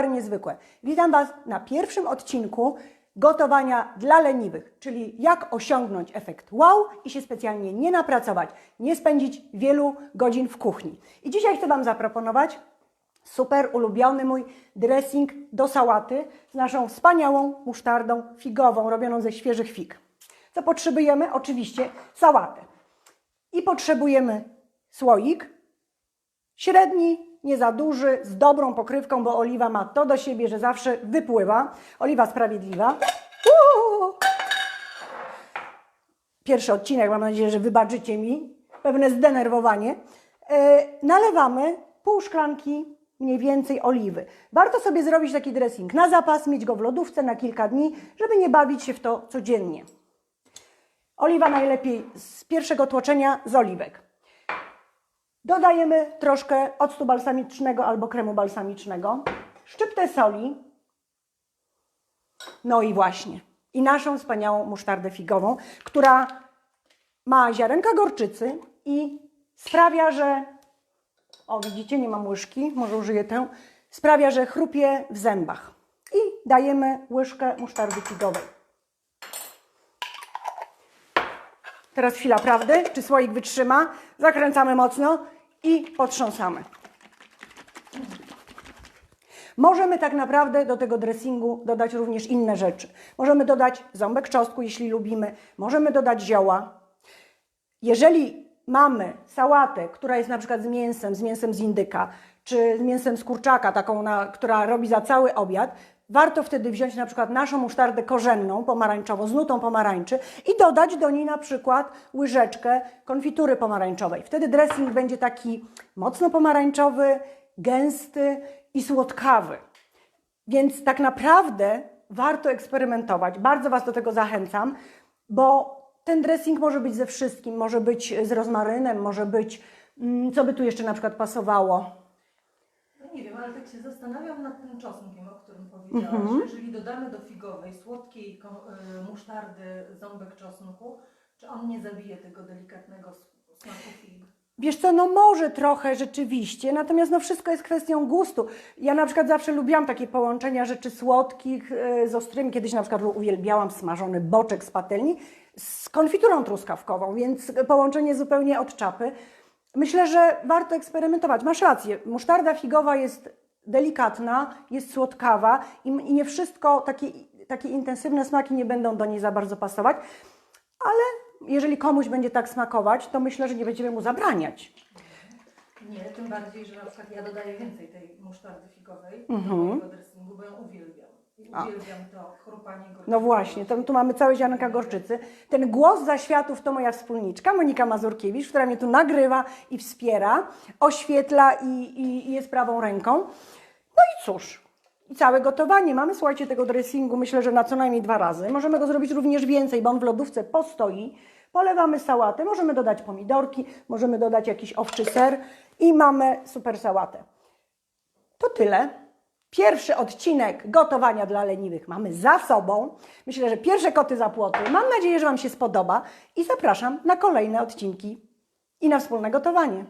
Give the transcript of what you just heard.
Niezwykłe. Witam Was na pierwszym odcinku gotowania dla leniwych, czyli jak osiągnąć efekt wow i się specjalnie nie napracować, nie spędzić wielu godzin w kuchni. I dzisiaj chcę Wam zaproponować super ulubiony mój dressing do sałaty z naszą wspaniałą musztardą figową, robioną ze świeżych fig. Co potrzebujemy? Oczywiście sałatę. I potrzebujemy słoik, Średni, nie za duży, z dobrą pokrywką, bo oliwa ma to do siebie, że zawsze wypływa. Oliwa sprawiedliwa. Uuu. Pierwszy odcinek, mam nadzieję, że wybaczycie mi pewne zdenerwowanie. E, nalewamy pół szklanki mniej więcej oliwy. Warto sobie zrobić taki dressing na zapas, mieć go w lodówce na kilka dni, żeby nie bawić się w to codziennie. Oliwa najlepiej z pierwszego tłoczenia z oliwek. Dodajemy troszkę octu balsamicznego albo kremu balsamicznego, szczyptę soli, no i właśnie, i naszą wspaniałą musztardę figową, która ma ziarenka gorczycy i sprawia, że, o widzicie, nie mam łyżki, może użyję tę, sprawia, że chrupie w zębach. I dajemy łyżkę musztardy figowej. Teraz chwila prawdy, czy słoik wytrzyma. Zakręcamy mocno i potrząsamy. Możemy tak naprawdę do tego dressingu dodać również inne rzeczy. Możemy dodać ząbek czosnku, jeśli lubimy. Możemy dodać zioła. Jeżeli mamy sałatę, która jest na przykład z mięsem, z mięsem z indyka, czy mięsem z kurczaka, taką, na, która robi za cały obiad, warto wtedy wziąć na przykład naszą musztardę korzenną, pomarańczową, z nutą pomarańczy i dodać do niej na przykład łyżeczkę konfitury pomarańczowej. Wtedy dressing będzie taki mocno pomarańczowy, gęsty i słodkawy. Więc tak naprawdę warto eksperymentować. Bardzo Was do tego zachęcam, bo ten dressing może być ze wszystkim. Może być z rozmarynem, może być, mm, co by tu jeszcze na przykład pasowało. Ale tak się zastanawiam nad tym czosnkiem, o którym powiedziałaś. Mhm. Jeżeli dodamy do figowej słodkiej y, musztardy ząbek czosnku, czy on nie zabije tego delikatnego s- smaku fig? Wiesz co, no może trochę rzeczywiście, natomiast no wszystko jest kwestią gustu. Ja na przykład zawsze lubiłam takie połączenia rzeczy słodkich e, z ostrymi. Kiedyś na przykład uwielbiałam smażony boczek z patelni z konfiturą truskawkową, więc połączenie zupełnie od czapy. Myślę, że warto eksperymentować. Masz rację, musztarda figowa jest delikatna, jest słodkawa i, i nie wszystko, takie, takie intensywne smaki nie będą do niej za bardzo pasować, ale jeżeli komuś będzie tak smakować, to myślę, że nie będziemy mu zabraniać. Nie, tym bardziej, że na przykład ja dodaję więcej tej musztardy figowej Mhm. do mojego dressingu, bo ją uwielbiam. I uwielbiam to chrupanie gorczycy. No właśnie, to, tu mamy całe ziarnka gorczycy. Ten głos zaświatów to moja wspólniczka, Monika Mazurkiewicz, która mnie tu nagrywa i wspiera, oświetla i, i, i jest prawą ręką. No i cóż, i całe gotowanie. Mamy, słuchajcie, tego dressingu myślę, że na co najmniej dwa razy. Możemy go zrobić również więcej, bo on w lodówce postoi. Polewamy sałatę, możemy dodać pomidorki, możemy dodać jakiś owczy ser i mamy super sałatę. To tyle. Pierwszy odcinek gotowania dla leniwych mamy za sobą. Myślę, że pierwsze koty za płoty. Mam nadzieję, że Wam się spodoba i zapraszam na kolejne odcinki i na wspólne gotowanie.